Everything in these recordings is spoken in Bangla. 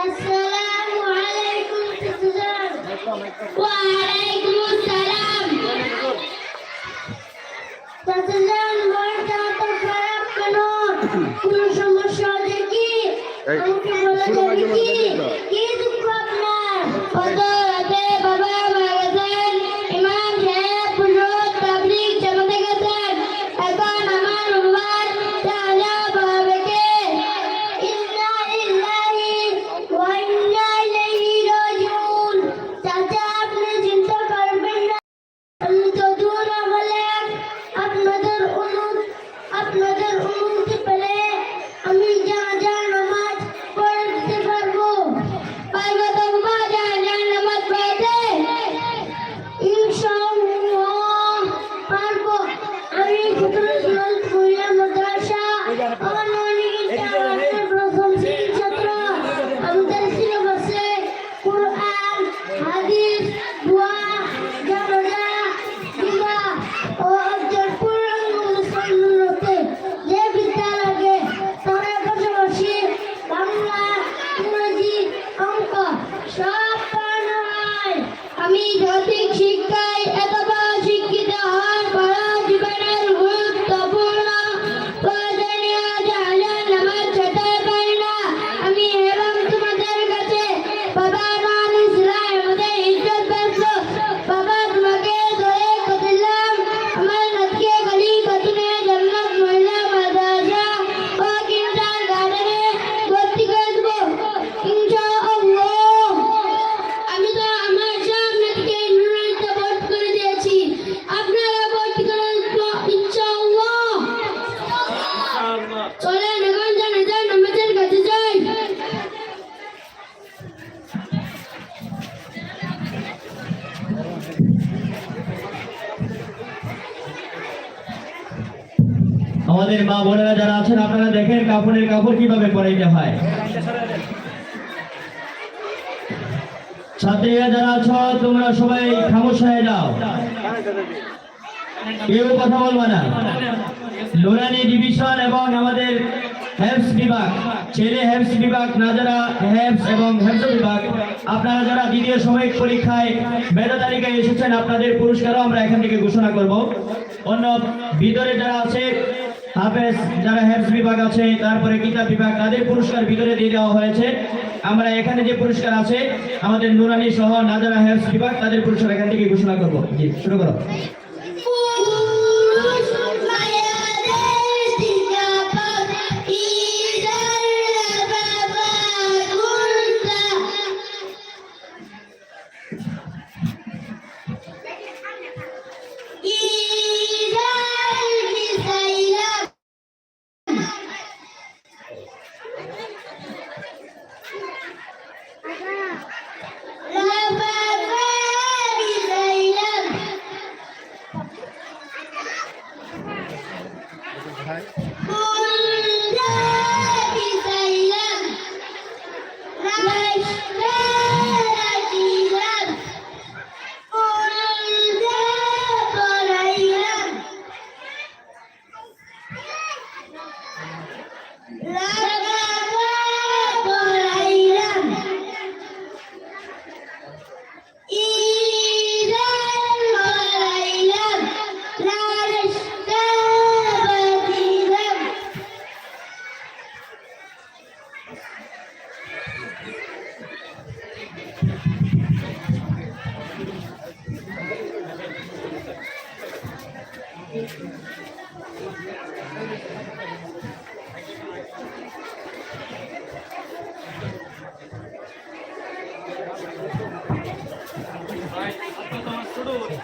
আসসালামু আলাইকুম ওয়া আলাইকুম অধিকার ভাইদের বা বোনেরা যারা আছেন, আপনারা দেখেন কাপড়ের কাপড় কীভাবে পরাইতে হয়। ছাত্রীরা যারা আছো, তোমরা সবাই হয়ে যাও। কেউ কথা না। ডিভিশন এবং আমাদের হেলস বিভাগ, ছেলে হেলস বিভাগ, না যারা হেলস এবং হেলস বিভাগ, আপনারা যারা দ্বিতীয় পরীক্ষায় মেধা তালিকায় এসেছেন, আপনাদের পুরস্কারও আমরা এখান থেকে ঘোষণা করব। অন্য ভিতরে যারা আছে হাফেজ, যারা হেফজ বিভাগ আছে, তারপরে কিতাব বিভাগ, তাদের পুরস্কার ভিতরে দিয়ে দেওয়া হয়েছে। আমরা এখানে যে পুরস্কার আছে, আমাদের নুরানি সহ নাজারা হেফজ বিভাগ, তাদের পুরস্কার এখান থেকে ঘোষণা করব। জি, শুরু করো।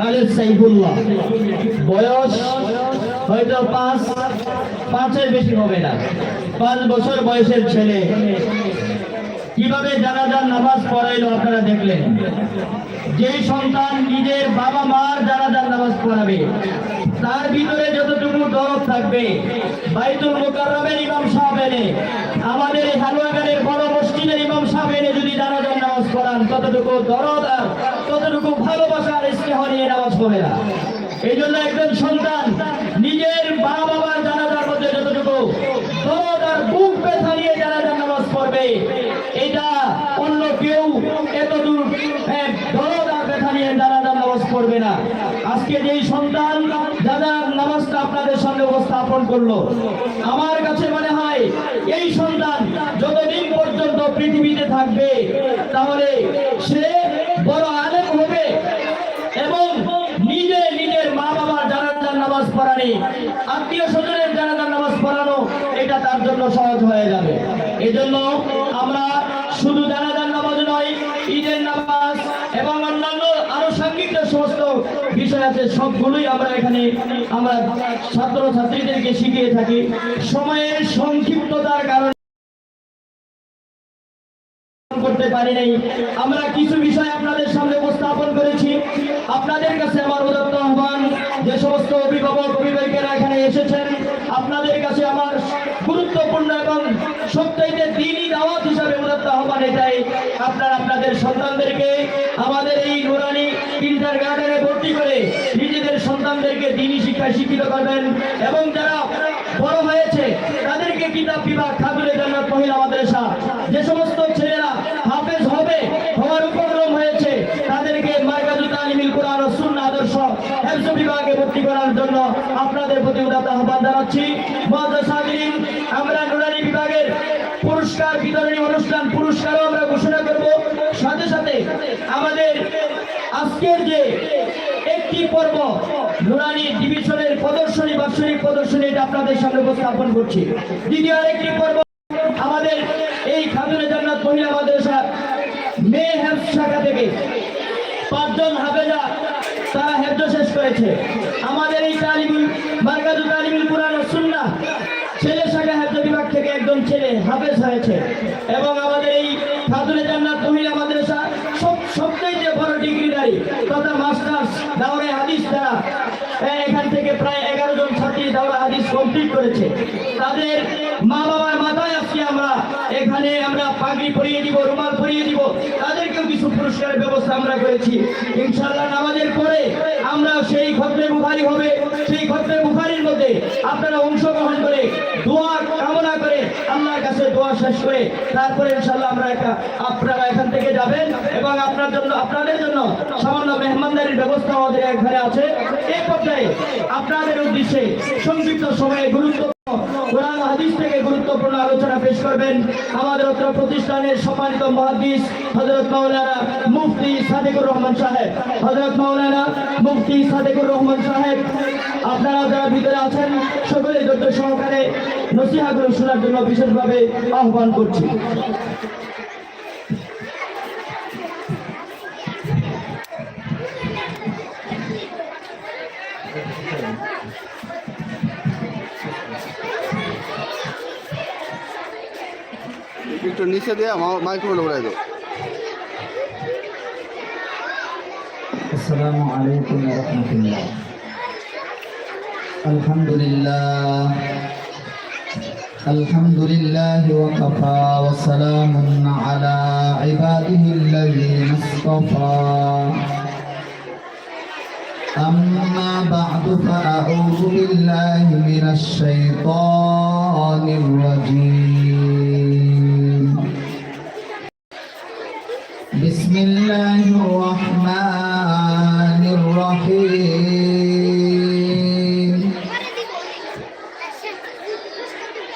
খালেদ সাইফুল্লাহ। বয়স হয়তো পাঁচ, পাঁচের বেশি হবে না। পাঁচ বছর বয়সের ছেলে। কীভাবে জানাজার নামাজ পড়াইলো আপনারা দেখলেন? যেই সন্তান নিজের বাবা মার জানাজার নামাজ পড়াবে, তার ভিতরে যতটুকু দরদ থাকবে, বাইতুল মোকাররমের ইমাম সাহেব এনে, আমাদের এই হালুয়াগানের বড় মসজিদের ইমাম সাহেব এনে যদি জানাজার নামাজ পড়ান, ততটুকু দরদ আর ভালোবাসা আর স্নেহ নিয়ে নামাজ পড়বে না। এই জন্য একজন সন্তান নিজের বাবা বাবার জানাজার মধ্যে যতটুকু দরদ বুক ব্যথা নিয়ে জানাজার নামাজ পড়বে এটা অন্য কেউ এত দূর হ্যাঁ, ব্যথা নিয়ে জানাজার নামাজ পড়বে না। আজকে যেই সন্তান জানাজার নামাজটা আপনাদের সামনে উপস্থাপন করল আমার কাছে মনে হয় এই সন্তান যতদিন পর্যন্ত পৃথিবীতে থাকবে তাহলে সে বড় আলেম হবে এবং নিজে নিজের মা বাবার জানাজার নামাজ পড়ানি আত্মীয় স্বজনের জানাজার নামাজ পড়ানো, এটা তার জন্য সহজ হয়ে যাবে। এজন্য আমরা শুধু জানাজার নামাজ নয়, ঈদের নামাজ এবং অন্যান্য আনুষাঙ্গিক যে সমস্ত বিষয় আছে, সবগুলোই আমরা এখানে আমরা ছাত্র ছাত্রীদেরকে শিখিয়ে থাকি। সময়ের সংক্ষিপ্ততার করতে পারি নাই। আমরা কিছু বিষয় আপনাদের সামনে উপস্থাপন করেছি। আপনাদের কাছে আমার উদাত্ত আহ্বান, যে সমস্ত অভিভাবক, অভিভাবিকেরা এখানে এসেছেন, আপনাদের কাছে আমার গুরুত্বপূর্ণ এবং সবচাইতে দিনই দাওয়াত হিসাবে উদাত্ত আহ্বান এটাই। আপনারা আপনাদের সন্তানদেরকে আমাদের এই নুরানি ইন্টার গার্ডেনে ভর্তি করে নিজেদের সন্তানদেরকে দিনই শিক্ষায় শিক্ষিত করবেন এবং যারা বড় হয়েছে তাদেরকে কিতাব বিভাগ খাদুরে জান্নাত মহিলা মাদ্রাসা যে সমস্ত ছেলেরা হাফেজ হবে হওয়ার উপক্রম হয়েছে তাদেরকে মার্কাজু তালিমিল কোরআন ও সুন্নাহ আদর্শ হেফজ বিভাগে ভর্তি করার জন্য আপনাদের প্রতি উদাত্ত জানাচ্ছি আমরা নুরানি বিভাগের পুরস্কার বিতরণী অনুষ্ঠান পুরস্কারও আমরা ঘোষণা করব। সাথে সাথে আমাদের আজকের যে একটি পর্ব, নুরানি ডিভিশনের প্রদর্শনী, বাৎসরিক প্রদর্শনী, এটা আপনাদের সামনে উপস্থাপন করছি। দ্বিতীয় আরেকটি পর্ব, আমাদের এই খাতুনে জান্নাত মহিলা মাদ্রাসা মেয়ে হেলথ শাখা থেকে পাঁচজন হাফেজা, তারা হেফজ শেষ করেছে আমাদের এই তালিমুল, মার্কাজু তালিমুল কুরআন ও সুন্নাহ ছেলে শাখা হেফজ বিভাগ থেকে একজন ছেলে হাফেজ হয়েছে এবং আমাদের এই খাতুনে জান্নাত মহিলা মাদ্রাসা সব সবচাইতে বড় ডিগ্রিধারী তথা মাস্টার্স দাওরে হাদিস দ্বারা এখান থেকে প্রায় এগারো জন ছাত্রী দাওরা হাদিস কমপ্লিট করেছে। তাদের মা বাবার মাথায় আজকে আমরা এখানে আমরা পাগড়ি পরিয়ে দিব, রুমাল পরিয়ে দিব, তাদেরকেও কিছু পুরস্কারের ব্যবস্থা আমরা করেছি। ইনশাল্লাহ নামাজের পরে আমরা সেই খতরে বুখারি হবে, সেই খতরে বুখারির মধ্যে আপনারা অংশগ্রহণ করে, দোয়া কামনা করে, আল্লাহর কাছে দোয়া শেষ করে, তারপরে ইনশাল্লাহ আমরা একটা, আপনারা এখান থেকে যাবেন এবং আপনার জন্য, আপনাদের জন্য সামান্য মেহমানদারির ব্যবস্থা আমাদের এখানে আছে। এই পর্যায়ে আপনাদের উদ্দেশ্যে সংযুক্ত সময়ে গুরুত্ব কোরআন ও হাদিস থেকে গুরুত্বপূর্ণ আলোচনা পেশ করবেন। আমাদের অত্র প্রতিষ্ঠানের সম্মানিত মহাদিস হজরত মাওলানা মুফতি সাদেকুর রহমান সাহেব। হজরত মাওলানা মুফতি সাদেকুর রহমান সাহেব, আপনারা যারা ভিতরে আছেন সকলে ধৈর্য সহকারে নসিহাগুলো শোনার জন্য বিশেষভাবে আহ্বান করছি। একটু নিচে দিয়ে মাইক্রোফোন ঘুরাই দাও السلام عليكم ورحمة الله الحمد لله الحمد لله وكفى وسلام على عباده الذين اصطفى أما بعد فأعوذ بالله من الشيطان الرجيم الله الرحمن الرحيم.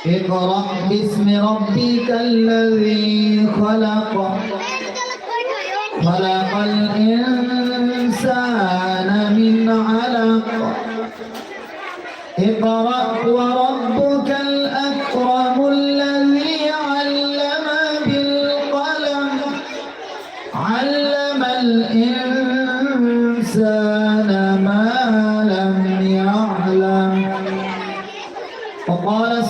اقرأ باسم ربك الذي خلق. خلق الإنسان من علق. اقرأ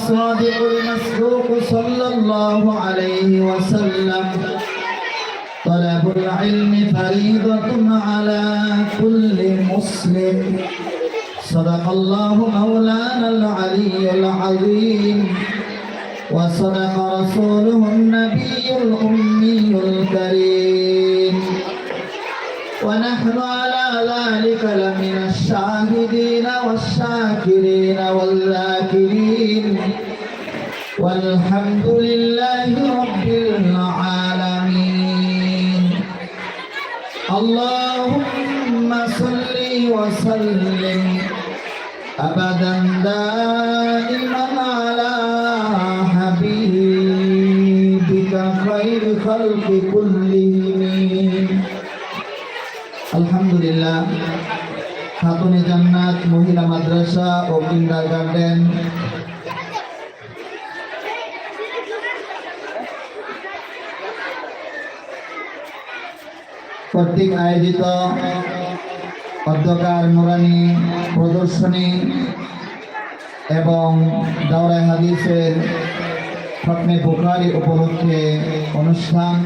الصادق المصدوق صلى الله عليه وسلم. طلب العلم فريضة على كل مسلم. صدق الله مولانا العلي العظيم. وصدق رسوله النبي الأمي الكريم. ونحن على ذلك لمن الشاهدين والشاكرين والذاكرين. والحمد لله رب العالمين اللهم صل وسلم أبدا دائما على حبيبك خير خلق كلهم আলহামদুলিল্লাহ খাতুনে জান্নাত মহিলা মাদ্রাসা ও কিন্ডার গার্ডেন কর্তৃক আয়োজিত অধ্যকার নুরানি প্রদর্শনী এবং দাওরা হাদিসের খতমে বুখারি উপলক্ষে অনুষ্ঠান।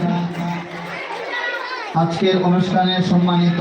আজকের অনুষ্ঠানে সম্মানিত